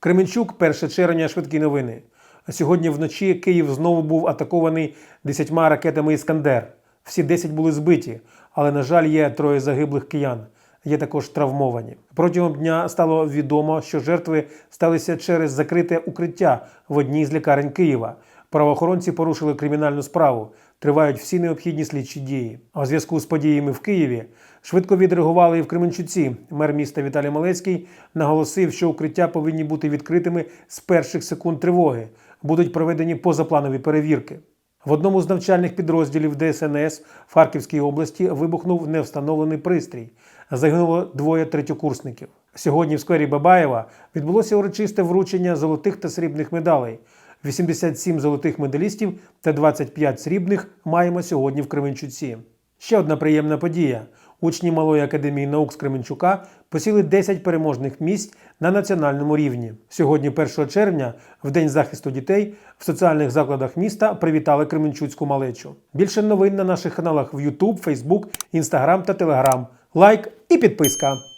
Кременчук, 1 червня, швидкі новини. Сьогодні вночі Київ знову був атакований десятьма ракетами Іскандер. Всі 10 були збиті, але, на жаль, є троє загиблих киян. Є також травмовані. Протягом дня стало відомо, що жертви сталися через закрите укриття в одній з лікарень Києва. Правоохоронці порушили кримінальну справу. Тривають всі необхідні слідчі дії. А у зв'язку з подіями в Києві швидко відреагували і в Кременчуці. Мер міста Віталій Малецький наголосив, що укриття повинні бути відкритими з перших секунд тривоги. Будуть проведені позапланові перевірки. В одному з навчальних підрозділів ДСНС в Харківській області вибухнув невстановлений пристрій. Загинуло двоє третьокурсників. Сьогодні в сквері Бабаєва відбулося урочисте вручення золотих та срібних медалей. 87 золотих медалістів та 25 срібних маємо сьогодні в Кременчуці. Ще одна приємна подія. Учні Малої академії наук з Кременчука посіли 10 переможних місць на національному рівні. Сьогодні, 1 червня, в День захисту дітей, в соціальних закладах міста привітали Кременчуцьку малечу. Більше новин на наших каналах в YouTube, Facebook, Instagram та Telegram. Лайк і підписка.